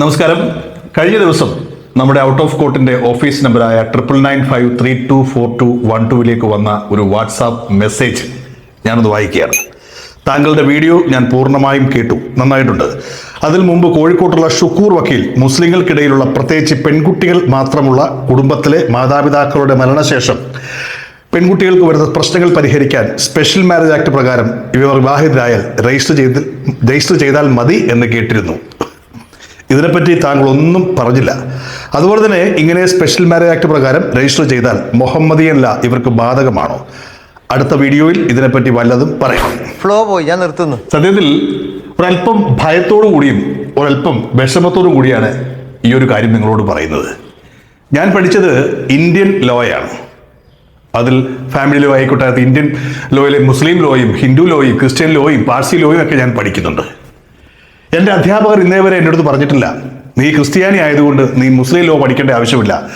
നമസ്കാരം. കഴിഞ്ഞ ദിവസം നമ്മുടെ ഔട്ട് ഓഫ് കോർട്ടിന്റെ ഓഫീസ് നമ്പറായ triple nine five three two four two one ടുവിലേക്ക് വന്ന ഒരു വാട്സാപ്പ് മെസ്സേജ് ഞാനത് വായിക്കുകയാണ്. താങ്കളുടെ വീഡിയോ ഞാൻ പൂർണമായും കേട്ടു. നന്നായിട്ടുണ്ട്. അതിൽ മുമ്പ് കോഴിക്കോട്ടുള്ള ഷുക്കൂർ വക്കീൽ മുസ്ലിങ്ങൾക്കിടയിലുള്ള പ്രത്യേകിച്ച് പെൺകുട്ടികൾ മാത്രമുള്ള കുടുംബത്തിലെ മാതാപിതാക്കളുടെ മരണശേഷം പെൺകുട്ടികൾക്ക് വരുന്ന പ്രശ്നങ്ങൾ പരിഹരിക്കാൻ സ്പെഷ്യൽ മാരേജ് ആക്ട് പ്രകാരം ഇവർ വിവാഹിതരായാൽ രജിസ്റ്റർ ചെയ്ത് രജിസ്റ്റർ ചെയ്താൽ മതി എന്ന് കേട്ടിരുന്നു. ഇതിനെപ്പറ്റി താങ്കൾ ഒന്നും പറഞ്ഞില്ല. അതുപോലെ തന്നെ ഇങ്ങനെ സ്പെഷ്യൽ മാരേജ് ആക്ട് പ്രകാരം രജിസ്റ്റർ ചെയ്താൽ മുഹമ്മദിയൻ ല ഇവർക്ക് ബാധകമാണോ? അടുത്ത വീഡിയോയിൽ ഇതിനെപ്പറ്റി വല്ലതും പറയാം. ഫ്ലോ പോയി ഞാൻ നിർത്തുന്നു. സത്യത്തിൽ ഒരല്പം ഭയത്തോടു കൂടിയും ഒരല്പം വിഷമത്തോടു കൂടിയാണ് ഈ ഒരു കാര്യം നിങ്ങളോട് പറയുന്നത്. ഞാൻ പഠിച്ചത് ഇന്ത്യൻ ലോയാണ് അതിൽ ഫാമിലി ലോ ആയിക്കോട്ടെ ഇന്ത്യൻ ലോയിലെ മുസ്ലിം ലോയും ഹിന്ദു ലോയും ക്രിസ്ത്യൻ ലോയും പാഴ്സി ലോയും ഒക്കെ ഞാൻ പഠിക്കുന്നുണ്ട്. എന്റെ അധ്യാപകർ ഇന്നേ വരെ എന്റെ അടുത്ത് പറഞ്ഞിട്ടില്ല. നീ ക്രിസ്ത്യാനി ആയതുകൊണ്ട് നീ മുസ്ലിം ലോ പഠിക്കേണ്ട ആവശ്യമില്ല.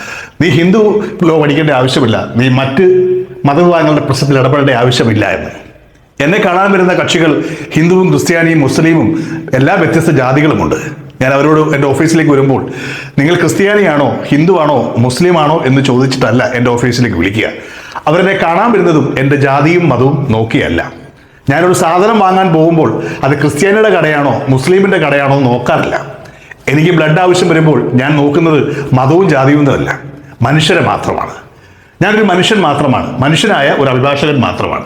നീ ഹിന്ദു ലോ പഠിക്കേണ്ട ആവശ്യമില്ല. നീ മറ്റ് മതവിഭാഗങ്ങളുടെ പ്രശ്നത്തിൽ ഇടപെടേണ്ട ആവശ്യമില്ല എന്ന്. എന്നെ കാണാൻ വരുന്ന കക്ഷികൾ ഹിന്ദുവും ക്രിസ്ത്യാനിയും മുസ്ലിമും എല്ലാ വ്യത്യസ്ത ജാതികളുമുണ്ട്. ഞാൻ അവരോട് എന്റെ ഓഫീസിലേക്ക് വരുമ്പോൾ നിങ്ങൾ ക്രിസ്ത്യാനിയാണോ ഹിന്ദുവാണോ മുസ്ലിമാണോ എന്ന് ചോദിച്ചിട്ടല്ല എന്റെ ഓഫീസിലേക്ക് വിളിക്കുക. അവരെന്നെ കാണാൻ വരുന്നതും എന്റെ ജാതിയും മതവും നോക്കിയല്ല. ഞാനൊരു സാധനം വാങ്ങാൻ പോകുമ്പോൾ അത് ക്രിസ്ത്യാനിയുടെ കടയാണോ മുസ്ലിമിന്റെ കടയാണോ നോക്കാറില്ല. എനിക്ക് ബ്ലഡ് ആവശ്യം വരുമ്പോൾ ഞാൻ നോക്കുന്നത് മതവും ജാതിയും എന്നല്ല മനുഷ്യരെ മാത്രമാണ്. ഞാനൊരു മനുഷ്യൻ മാത്രമാണ്. മനുഷ്യനായ ഒരു അഭിഭാഷകൻ മാത്രമാണ്.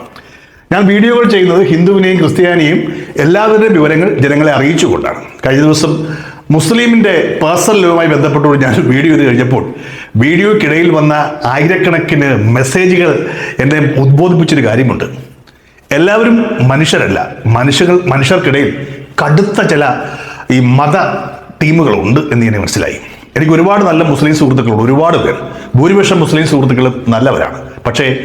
ഞാൻ വീഡിയോകൾ ചെയ്യുന്നത് ഹിന്ദുവിനെയും ക്രിസ്ത്യാനിയും എല്ലാവരുടെയും വിവരങ്ങൾ ജനങ്ങളെ അറിയിച്ചുകൊണ്ടാണ്. കഴിഞ്ഞ ദിവസം മുസ്ലിമിന്റെ പേഴ്സണൽ ലോവുമായി ബന്ധപ്പെട്ടുകൊണ്ട് ഞാൻ വീഡിയോ ചെയ്ത് കഴിഞ്ഞപ്പോൾ വീഡിയോയ്ക്കിടയിൽ വന്ന ആയിരക്കണക്കിന് മെസ്സേജുകൾ എന്നെ ഉദ്ബോധിപ്പിച്ചൊരു കാര്യമുണ്ട്. എല്ലാവരും മനുഷ്യരല്ല. മനുഷ്യകൾ മനുഷ്യർക്കിടയിൽ കടുത്ത ചില ഈ മത ടീമുകളുണ്ട് എന്ന് ഞാൻ മനസ്സിലായി. എനിക്ക് ഒരുപാട് നല്ല മുസ്ലിം സുഹൃത്തുക്കളുണ്ട് ഒരുപാട് പേർ. ഭൂരിപക്ഷം മുസ്ലിം സുഹൃത്തുക്കൾ നല്ലവരാണ്. പക്ഷേ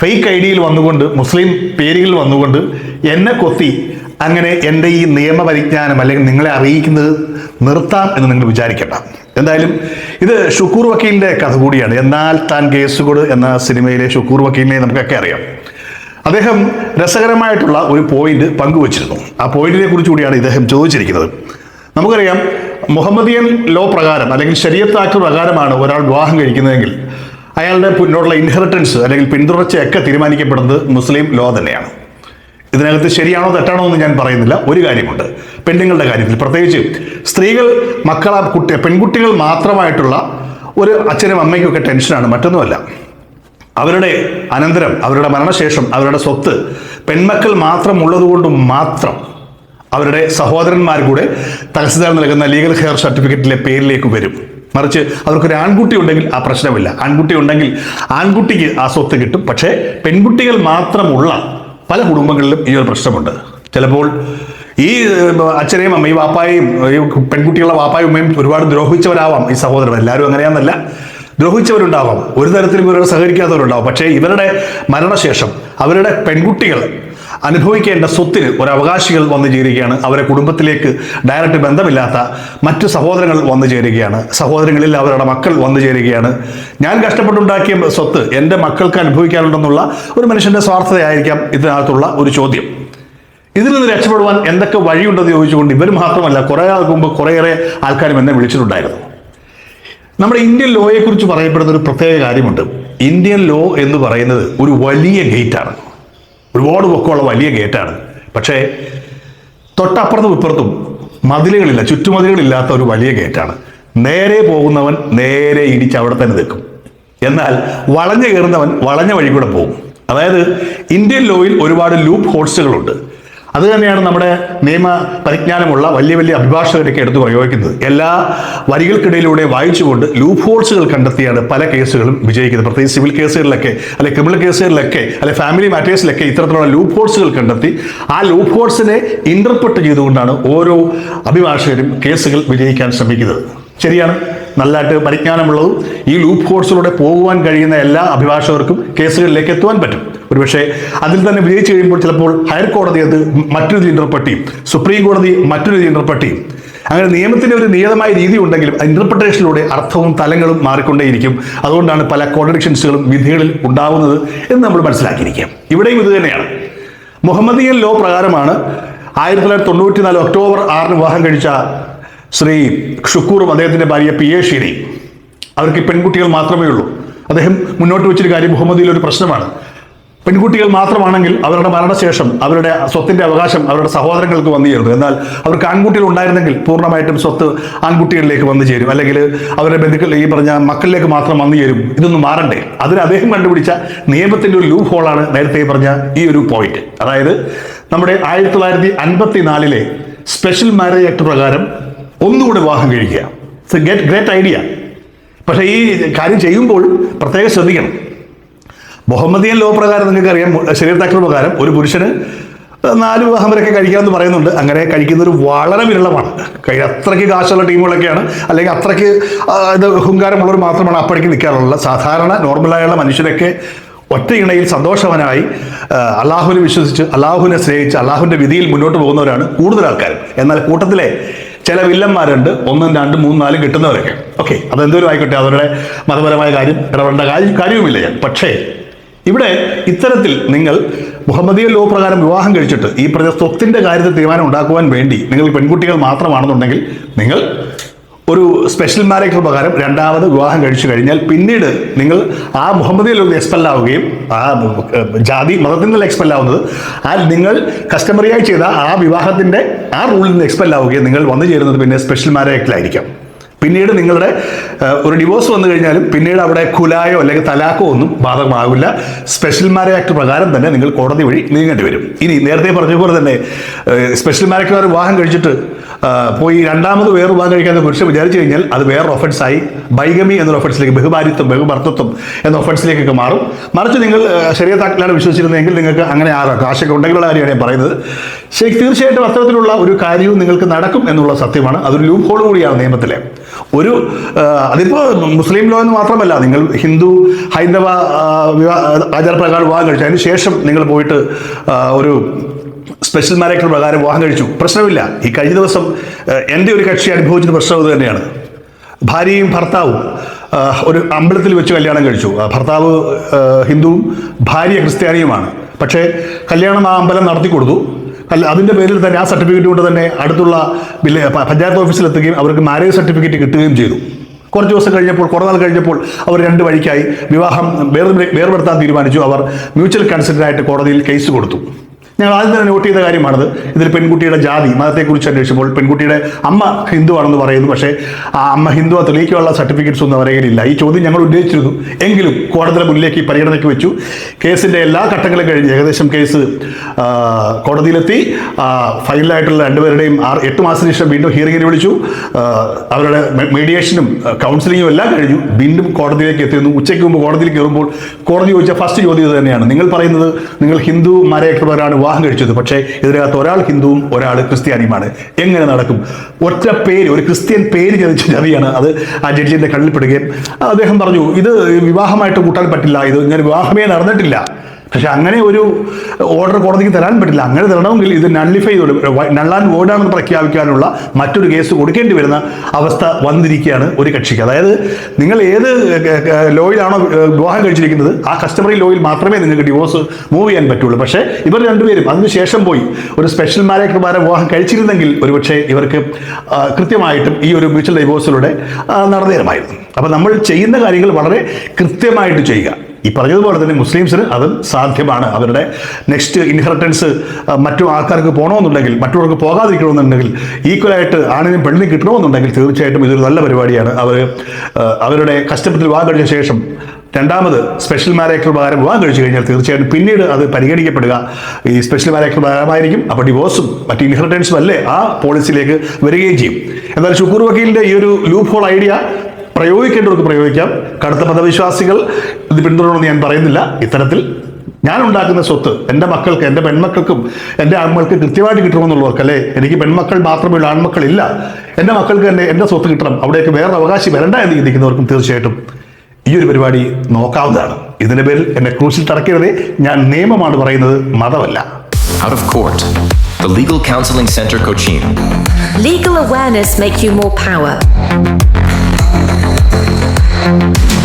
ഫേക്ക് ഐ ഡിയിൽ വന്നുകൊണ്ട് മുസ്ലിം പേരുകളിൽ വന്നുകൊണ്ട് എന്നെ കൊത്തി അങ്ങനെ എന്റെ ഈ നിയമപരിജ്ഞാനം അല്ലെങ്കിൽ നിങ്ങളെ അറിയിക്കുന്നത് നിർത്താം എന്ന് നിങ്ങൾ വിചാരിക്കണ്ട. എന്തായാലും ഇത് ഷുക്കൂർ വക്കീലിന്റെ കഥ കൂടിയാണ്. എന്നാൽ താൻ കേസുകൊട് എന്ന സിനിമയിലെ ഷുക്കൂർ വക്കീലിനെ നമുക്കൊക്കെ അറിയാം. അദ്ദേഹം രസകരമായിട്ടുള്ള ഒരു പോയിന്റ് പങ്കുവച്ചിരുന്നു. ആ പോയിന്റിനെ കുറിച്ച് കൂടിയാണ് ഇദ്ദേഹം ചോദിച്ചിരിക്കുന്നത്. നമുക്കറിയാം മുഹമ്മദിയൻ ലോ പ്രകാരം അല്ലെങ്കിൽ ശരീരത്താക്ക് പ്രകാരമാണ് ഒരാൾ വിവാഹം കഴിക്കുന്നതെങ്കിൽ അയാളുടെ പിന്നോടുള്ള ഇൻഹെറിറ്റൻസ് അല്ലെങ്കിൽ പിന്തുടർച്ചയൊക്കെ തീരുമാനിക്കപ്പെടുന്നത് മുസ്ലിം ലോ തന്നെയാണ്. ഇതിനകത്ത് ശരിയാണോ തെറ്റാണോ എന്ന് ഞാൻ പറയുന്നില്ല. ഒരു കാര്യമുണ്ട്. പെണ്ണുങ്ങളുടെ കാര്യത്തിൽ പ്രത്യേകിച്ച് സ്ത്രീകൾ മക്കളാ കുട്ടി പെൺകുട്ടികൾ മാത്രമായിട്ടുള്ള ഒരു അച്ഛനും അമ്മയ്ക്കൊക്കെ ടെൻഷനാണ് മറ്റൊന്നുമല്ല. അവരുടെ അനന്തരം അവരുടെ മരണശേഷം അവരുടെ സ്വത്ത് പെൺമക്കൾ മാത്രം ഉള്ളതുകൊണ്ട് മാത്രം അവരുടെ സഹോദരന്മാർ കൂടെ തഹസിൽദാർ നൽകുന്ന ലീഗൽ ഹെയർ സർട്ടിഫിക്കറ്റിലെ പേരിലേക്ക് വരും. മറിച്ച് അവർക്കൊരു ആൺകുട്ടി ഉണ്ടെങ്കിൽ ആ പ്രശ്നമില്ല. ആൺകുട്ടി ഉണ്ടെങ്കിൽ ആൺകുട്ടിക്ക് ആ സ്വത്ത് കിട്ടും. പക്ഷേ പെൺകുട്ടികൾ മാത്രമുള്ള പല കുടുംബങ്ങളിലും ഈ ഒരു പ്രശ്നമുണ്ട്. ചിലപ്പോൾ ഈ അച്ഛനെയും അമ്മയും വാപ്പായും ഈ പെൺകുട്ടികളുടെ വാപ്പായും ഉമ്മയും ഒരുപാട് ദ്രോഹിച്ചവരാവാം ഈ സഹോദരൻ എല്ലാവരും അങ്ങനെയാണെന്നല്ല ദ്രോഹിച്ചവരുണ്ടാവാം. ഒരു തരത്തിലും ഇവരോട് സഹകരിക്കാത്തവരുണ്ടാവും. പക്ഷേ ഇവരുടെ മരണശേഷം അവരുടെ പെൺകുട്ടികൾ അനുഭവിക്കേണ്ട സ്വത്തിന് ഒരു അവകാശികൾ വന്നു ചേരുകയാണ്. അവരെ കുടുംബത്തിലേക്ക് ഡയറക്റ്റ് ബന്ധമില്ലാത്ത മറ്റു സഹോദരങ്ങൾ വന്നു ചേരുകയാണ്. സഹോദരങ്ങളിൽ അവരുടെ മക്കൾ വന്നു ചേരുകയാണ്. ഞാൻ കഷ്ടപ്പെട്ടുണ്ടാക്കിയ സ്വത്ത് എന്റെ മക്കൾക്ക് അനുഭവിക്കാനുണ്ടെന്നുള്ള ഒരു മനുഷ്യന്റെ സ്വാർത്ഥതയായിരിക്കാം ഇതിനകത്തുള്ള ഒരു ചോദ്യം. ഇതിൽ നിന്ന് രക്ഷപ്പെടുവാൻ എന്തൊക്കെ വഴിയുണ്ടെന്ന് ചോദിച്ചുകൊണ്ട് ഇവർ മാത്രമല്ല കുറേ ആൾക്ക് കുറേയേറെ ആൾക്കാരും എന്നെ വിളിച്ചിട്ടുണ്ടായിരുന്നു. നമ്മുടെ ഇന്ത്യൻ ലോയെ കുറിച്ച് പറയപ്പെടുന്ന ഒരു പ്രത്യേക കാര്യമുണ്ട്. ഇന്ത്യൻ ലോ എന്ന് പറയുന്നത് ഒരു വലിയ ഗേറ്റാണ് ഒരുപാട് പൊക്കമുള്ള വലിയ ഗേറ്റാണ് പക്ഷേ തൊട്ടപ്പുറത്തും ഇപ്പുറത്തും മതിലുകളില്ല ചുറ്റുമതിലുകളില്ലാത്ത ഒരു വലിയ ഗേറ്റാണ് നേരെ പോകുന്നവൻ നേരെ ഇടിച്ച് അവിടെ തന്നെ നിൽക്കും. എന്നാൽ വളഞ്ഞു കയറുന്നവൻ വളഞ്ഞ വഴി കൂടെ പോകും. അതായത് ഇന്ത്യൻ ലോയിൽ ഒരുപാട് ലൂപ്പ് ഹോൾസുകളുണ്ട് അത് തന്നെയാണ് നമ്മുടെ നിയമ പരിജ്ഞാനമുള്ള വലിയ വലിയ അഭിഭാഷകരൊക്കെ എടുത്ത് പ്രയോഗിക്കുന്നത്. എല്ലാ വരികൾക്കിടയിലൂടെ വായിച്ചുകൊണ്ട് ലൂപ്പ് ഹോൾസുകൾ കണ്ടെത്തിയാണ് പല കേസുകളും വിജയിക്കുന്നത്. പ്രത്യേകിച്ച് സിവിൽ കേസുകളിലൊക്കെ അല്ലെ ക്രിമിനൽ കേസുകളിലൊക്കെ അല്ലെ ഫാമിലി മാറ്റേഴ്സിലൊക്കെ ഇത്തരത്തിലുള്ള ലൂപ്പ് ഹോൾസുകൾ കണ്ടെത്തി ആ ലൂപ്പ് ഹോൾസിനെ ഇന്റർപ്രറ്റ് ചെയ്തുകൊണ്ടാണ് ഓരോ അഭിഭാഷകരും കേസുകൾ വിജയിക്കാൻ ശ്രമിക്കുന്നത്. ശരിയാണ്? നല്ലതായിട്ട് പരിജ്ഞാനമുള്ളതും ഈ ലൂപ്പ് ഹോൾസിലൂടെ പോകുവാൻ കഴിയുന്ന എല്ലാ അഭിഭാഷകർക്കും കേസുകളിലേക്ക് എത്തുവാൻ പറ്റും. ഒരുപക്ഷെ അതിൽ തന്നെ വിജയിച്ചു കഴിയുമ്പോൾ ചിലപ്പോൾ ഹയർ കോടതി അത് മറ്റൊരു ഇന്റർപ്രട്ട് ചെയ്യും. സുപ്രീം കോടതി മറ്റൊരു ഇന്റർപ്രട്ട് ചെയ്യും. അങ്ങനെ നിയമത്തിന്റെ ഒരു നിയതമായ രീതി ഉണ്ടെങ്കിലും ഇന്റർപ്രിട്ടേഷനിലൂടെ അർത്ഥവും തലങ്ങളും മാറിക്കൊണ്ടേയിരിക്കും. അതുകൊണ്ടാണ് പല കോൺട്രഡിക്ഷൻസുകളും വിധികളിൽ ഉണ്ടാവുന്നത് എന്ന് നമ്മൾ മനസ്സിലാക്കിയിരിക്കാം ഇവിടെയും ഇത് തന്നെയാണ്. മുഹമ്മദിയൻ ലോ പ്രകാരമാണ് ആയിരത്തി തൊള്ളായിരത്തി തൊണ്ണൂറ്റി നാല് ഒക്ടോബർ ആറിന് വിവാഹം കഴിച്ച ശ്രീ ഷുക്കൂറും അദ്ദേഹത്തിന്റെ ഭാര്യ പി എ ഷീരി അവർക്ക് പെൺകുട്ടികൾ മാത്രമേ ഉള്ളൂ. അദ്ദേഹം മുന്നോട്ട് വെച്ചൊരു കാര്യം മുഹമ്മദിയിൽ ഒരു പ്രശ്നമാണ്. പെൺകുട്ടികൾ മാത്രമാണെങ്കിൽ അവരുടെ മരണശേഷം അവരുടെ സ്വത്തിന്റെ അവകാശം അവരുടെ സഹോദരങ്ങൾക്ക് വന്നു ചേരുന്നു. എന്നാൽ അവർക്ക് ആൺകുട്ടികൾ ഉണ്ടായിരുന്നെങ്കിൽ പൂർണമായിട്ടും സ്വത്ത് ആൺകുട്ടികളിലേക്ക് വന്നു ചേരും. അല്ലെങ്കിൽ അവരുടെ ബന്ധുക്കൾ ഈ പറഞ്ഞ മക്കളിലേക്ക് മാത്രം വന്നു ചേരും. ഇതൊന്നും മാറണ്ടേ. അതിന് അദ്ദേഹം കണ്ടുപിടിച്ച നിയമത്തിന്റെ ഒരു ലൂപ്പ് ഹോളാണ് നേരത്തെ പറഞ്ഞ ഈ ഒരു പോയിന്റ് അതായത് നമ്മുടെ ആയിരത്തി തൊള്ളായിരത്തി അൻപത്തി നാലിലെ സ്പെഷ്യൽ മാരേജ് ആക്ട് പ്രകാരം ഒന്നുകൂടെ വിവാഹം കഴിക്കുക. ഇറ്റ്സ് ഗെറ്റ് ഗ്രേറ്റ് ഐഡിയ പക്ഷേ ഈ കാര്യം ചെയ്യുമ്പോൾ പ്രത്യേകം ശ്രദ്ധിക്കണം. മുഹമ്മദിയൻ ലോ പ്രകാരം നിങ്ങൾക്ക് അറിയാം ശരീരത്താക്കൾ പ്രകാരം ഒരു പുരുഷന് നാല് വിവാഹം വരെയൊക്കെ കഴിക്കാമെന്ന് പറയുന്നുണ്ട്. അങ്ങനെ കഴിക്കുന്നൊരു വളരെ വിരളമാണ്. കഴിഞ്ഞ അത്രയ്ക്ക് കാശുള്ള ടീമുകളൊക്കെയാണ്. അല്ലെങ്കിൽ അത്രയ്ക്ക് ഇത് ഹുങ്കാരമുള്ളവർ മാത്രമാണ് അപ്പടിക്ക് നിൽക്കാറുള്ളത്. സാധാരണ നോർമലായുള്ള മനുഷ്യരൊക്കെ ഒറ്റ ഇണയിൽ സന്തോഷവനായി അള്ളാഹുവിനെ വിശ്വസിച്ച് അള്ളാഹുവിനെ സ്നേഹിച്ച് അള്ളാഹുവിന്റെ വിധിയിൽ മുന്നോട്ട് പോകുന്നവരാണ് കൂടുതൽ ആൾക്കാരും. എന്നാൽ കൂട്ടത്തിലെ ചില വില്ലന്മാരുണ്ട്. ഒന്നും രണ്ടും മൂന്നും നാലും കിട്ടുന്നവരൊക്കെ. ഓക്കെ അതെന്തോരും ആയിക്കോട്ടെ അവരുടെ മതപരമായ കാര്യം ഇടപെടേണ്ട കാര്യം കാര്യവുമില്ല ഞാൻ. പക്ഷേ ഇവിടെ ഇത്തരത്തിൽ നിങ്ങൾ മുഹമ്മദീയ ലോ പ്രകാരം വിവാഹം കഴിച്ചിട്ട് ഈ പറഞ്ഞ സ്വത്തിന്റെ കാര്യത്തിൽ തീരുമാനം ഉണ്ടാക്കുവാൻ വേണ്ടി നിങ്ങൾ പെൺകുട്ടികൾ മാത്രമാണെന്നുണ്ടെങ്കിൽ നിങ്ങൾ ഒരു സ്പെഷ്യൽ മാരേജ് പ്രകാരം രണ്ടാമത് വിവാഹം കഴിച്ചു കഴിഞ്ഞാൽ പിന്നീട് നിങ്ങൾ ആ മുഹമ്മദിയിൽ നിന്ന് എക്സ്പെൽ ആവുകയും ആ ജാതി മതത്തിൽ നിന്ന് എക്സ്പെൽ ആവുന്നത്. ആ നിങ്ങൾ കസ്റ്റമറിയായി ചെയ്ത ആ വിവാഹത്തിന്റെ ആ റൂളിൽ നിന്ന് എക്സ്പെൽ ആവുകയും നിങ്ങൾ വന്നു ചേരുന്നത് പിന്നെ സ്പെഷ്യൽ മാരേജിലായിരിക്കാം പിന്നീട് നിങ്ങളുടെ ഒരു ഡിവോഴ്സ് വന്നു കഴിഞ്ഞാലും പിന്നീട് അവിടെ കുലായോ അല്ലെങ്കിൽ തലാക്കോ ഒന്നും ബാധകമാകില്ല സ്പെഷ്യൽ മാരേജ് ആക്ട് പ്രകാരം തന്നെ നിങ്ങൾ കോടതി വഴി നീങ്ങേണ്ടി വരും. ഇനി നേരത്തെ പറഞ്ഞ പോലെ തന്നെ സ്പെഷ്യൽ മാരേജ് വിവാഹം കഴിച്ചിട്ട് പോയി രണ്ടാമത് വേറെ വിവാഹം കഴിക്കാൻ പുരുഷൻ വിചാരിച്ചു കഴിഞ്ഞാൽ അത് വേറെ ഒഫൻസായി ബൈഗമി എന്നൊരു ഒഫൻസിലേക്ക് ബഹുഭാരിത്വം ബഹുഭർത്തത്വം എന്ന ഒഫൻസിലേക്കൊക്കെ മാറും. മറിച്ച് നിങ്ങൾ ശരീരത്താക്കിലാണ് വിശ്വസിച്ചിരുന്നെങ്കിൽ നിങ്ങൾക്ക് അങ്ങനെ ആ കാശൊക്കെ ഉണ്ടെങ്കിലുള്ള കാര്യമാണ് ഞാൻ പറയുന്നത്. ശരി തീർച്ചയായിട്ടും അത്തരത്തിലുള്ള ഒരു കാര്യവും നിങ്ങൾക്ക് നടക്കും എന്നുള്ള സത്യമാണ്. അതൊരു ലൂപ്പ് ഹോൾ കൂടിയാണ് നിയമത്തിലെ. ഒരു അതിപ്പോ മുസ്ലിം ലോ എന്ന് മാത്രമല്ല നിങ്ങൾ ഹിന്ദു ഹൈന്ദവ വിവാഹ വിവാ- ആചാരപ്രകാരം വിവാഹം കഴിച്ചു. അതിന് ശേഷം നിങ്ങൾ പോയിട്ട് ഒരു സ്പെഷ്യൽ മാരേജ് പ്രകാരം വിവാഹം കഴിച്ചു. പ്രശ്നമില്ല. ഈ കഴിഞ്ഞ ദിവസം എന്റെ ഒരു കക്ഷി അനുഭവിച്ചൊരു പ്രശ്നം ഇത് തന്നെയാണ്. ഭാര്യയും ഭർത്താവും ഒരു അമ്പലത്തിൽ വെച്ച് കല്യാണം കഴിച്ചു. ഭർത്താവ് ഹിന്ദുവും ഭാര്യ ക്രിസ്ത്യാനിയുമാണ്. പക്ഷേ കല്യാണം ആ അമ്പലം നടത്തി കൊടുത്തു അല്ല അതിന്റെ പേരിൽ തന്നെ ആ സർട്ടിഫിക്കറ്റ് കൊണ്ട് തന്നെ അടുത്തുള്ള വില്ലേ പഞ്ചായത്ത് ഓഫീസിലെത്തുകയും അവർക്ക് മാരേജ് സർട്ടിഫിക്കറ്റ് കിട്ടുകയും ചെയ്തു. കുറച്ച് ദിവസം കഴിഞ്ഞപ്പോൾ കുറേ നാൾ കഴിഞ്ഞപ്പോൾ അവർ രണ്ട് വഴിക്കായി വിവാഹം വേർ വേർപെടുത്താൻ തീരുമാനിച്ചു. അവർ മ്യൂച്വൽ കൺസെന്റിനായിട്ട് കോടതിയിൽ കേസ് കൊടുത്തു. ഞങ്ങൾ ആദ്യം തന്നെ നോട്ട് ചെയ്ത കാര്യമാണത്. ഇതിൽ പെൺകുട്ടിയുടെ ജാതി മതത്തെക്കുറിച്ച് അന്വേഷിച്ചപ്പോൾ പെൺകുട്ടിയുടെ അമ്മ ഹിന്ദുവാണെന്ന് പറയുന്നു. പക്ഷേ ആ അമ്മ ഹിന്ദു തെളിയിക്കാനുള്ള സർട്ടിഫിക്കറ്റ്സ് ഒന്നും അവരെ കയ്യിലില്ല. ഈ ചോദ്യം ഞങ്ങൾ ഉന്നയിച്ചിരുന്നു. എങ്കിലും കോടതിയുടെ മുന്നിലേക്ക് പരിഗണനയ്ക്ക് വെച്ചു. കേസിന്റെ എല്ലാ ഘട്ടങ്ങളും കഴിഞ്ഞ് ഏകദേശം കേസ് കോടതിയിലെത്തി. ഫൈനലായിട്ടുള്ള രണ്ടുപേരുടെയും ആറ് എട്ട് മാസത്തിന് ശേഷം വീണ്ടും ഹിയറിംഗിന് വിളിച്ചു. അവരുടെ മീഡിയേഷനും കൗൺസിലിങ്ങും എല്ലാം കഴിഞ്ഞു. വീണ്ടും കോടതിയിലേക്ക് എത്തിയിരുന്നു. ഉച്ചയ്ക്ക് മുമ്പ് കോടതിയിൽ കയറുമ്പോൾ കോടതി ചോദിച്ച ഫസ്റ്റ് ചോദ്യം തന്നെയാണ്. നിങ്ങൾ പറയുന്നത് നിങ്ങൾ ഹിന്ദു മാരേഖപ്രകാരമാണ് വിവാഹം കഴിച്ചത്. പക്ഷേ ഇതിനകത്ത് ഒരാൾ ഹിന്ദുവും ഒരാൾ ക്രിസ്ത്യാനിയുമാണ്. എങ്ങനെ നടക്കും? ഒറ്റ പേര് ഒരു ക്രിസ്ത്യൻ പേര് ചതിച്ച ചതിയാണ് അത് ആ ജഡ്ജിന്റെ കണ്ണിൽപ്പെടുകയും അദ്ദേഹം പറഞ്ഞു ഇത് വിവാഹമായിട്ട് കൂട്ടാൻ പറ്റില്ല. ഇത് ഇങ്ങനെ വിവാഹമേ നടന്നിട്ടില്ല. പക്ഷെ അങ്ങനെ ഒരു ഓർഡർ കോടതിക്ക് തരാൻ പറ്റില്ല. അങ്ങനെ തരണമെങ്കിൽ ഇത് നള്ളിഫൈ നള്ളാൻ വോർഡാണെന്ന് പ്രഖ്യാപിക്കാനുള്ള മറ്റൊരു കേസ് കൊടുക്കേണ്ടി വരുന്ന അവസ്ഥ വന്നിരിക്കുകയാണ് ഒരു കക്ഷിക്ക്. അതായത് നിങ്ങൾ ഏത് ലോയിലാണോ വിവാഹം കഴിച്ചിരിക്കുന്നത് ആ കസ്റ്റമറി ലോയിൽ മാത്രമേ നിങ്ങൾക്ക് ഡിവോഴ്സ് മൂവ് ചെയ്യാൻ പറ്റുള്ളൂ. പക്ഷേ ഇവർ രണ്ടുപേരും അതിനുശേഷം പോയി ഒരു സ്പെഷ്യൽ മാരേജ് പ്രകാരം വിവാഹം കഴിച്ചിരുന്നെങ്കിൽ ഒരുപക്ഷെ ഇവർക്ക് കൃത്യമായിട്ടും ഈ ഒരു മ്യൂച്വൽ ഡിവോഴ്സിലൂടെ നടന്നു തരുമായിരുന്നു അപ്പം നമ്മൾ ചെയ്യുന്ന കാര്യങ്ങൾ വളരെ കൃത്യമായിട്ട് ചെയ്യുക. ഈ പറഞ്ഞതുപോലെ തന്നെ മുസ്ലിംസിന് അത് സാധ്യമാണ്. അവരുടെ നെക്സ്റ്റ് ഇൻഹെറിറ്റൻസ് മറ്റു ആൾക്കാർക്ക് പോകണമെന്നുണ്ടെങ്കിൽ മറ്റുള്ളവർക്ക് പോകാതിരിക്കണമെന്നുണ്ടെങ്കിൽ ഈക്വലായിട്ട് ആണിനും പെണ്ണിനും കിട്ടണമെന്നുണ്ടെങ്കിൽ തീർച്ചയായിട്ടും ഇതൊരു നല്ല പരിപാടിയാണ്. അവർ അവരുടെ കഷ്ടപ്പെട്ട് വിവാഹം കഴിച്ച ശേഷം രണ്ടാമത് സ്പെഷ്യൽ മാരേജ് പ്രകാരം വിവാഹം കഴിച്ചു കഴിഞ്ഞാൽ തീർച്ചയായിട്ടും പിന്നീട് അത് പരിഗണിക്കപ്പെടുക. ഈ സ്പെഷ്യൽ മാരേജ് പ്രകാരമായിരിക്കും അപ്പോൾ ഡിവോഴ്സും മറ്റ് ഇൻഹെറിറ്റൻസും അല്ലേ ആ പോളിസിയിലേക്ക് വരികയും ചെയ്യും. എന്നാൽ ഷുക്കൂർ വക്കീലിന്റെ ഈ ഒരു ലൂപ്പ് ഹോൾ ഐഡിയ പ്രയോഗിക്കേണ്ടവർക്ക് പ്രയോഗിക്കാം. കടുത്ത മതവിശ്വാസികൾ ഇത് പിന്തുടരണമെന്ന് ഞാൻ പറയുന്നില്ല. ഇത്തരത്തിൽ ഞാൻ ഉണ്ടാക്കുന്ന സ്വത്ത് എന്റെ മക്കൾക്ക് എന്റെ പെൺമക്കൾക്കും എന്റെ ആൺമക്കൾക്ക് കൃത്യമായിട്ട് കിട്ടണമെന്നുള്ളവർക്കല്ലേ? എനിക്ക് പെൺമക്കൾ മാത്രമേ ഉള്ളൂ ആൺമക്കളില്ല. എന്റെ മക്കൾക്ക് തന്നെ എന്റെ സ്വത്ത് കിട്ടണം. അവിടേക്ക് വേറെ അവകാശം വരണ്ട എന്ന് ചിന്തിക്കുന്നവർക്കും തീർച്ചയായിട്ടും ഈ ഒരു പരിപാടി നോക്കാവുന്നതാണ്. ഇതിന്റെ പേരിൽ എന്നെ ക്രൂശിൽ തടക്കരുത് ഞാൻ നിയമമാണ് പറയുന്നത് മതമല്ല. Out of Court, the Legal Counseling Center Cochin. Legal awareness make you more power. Thank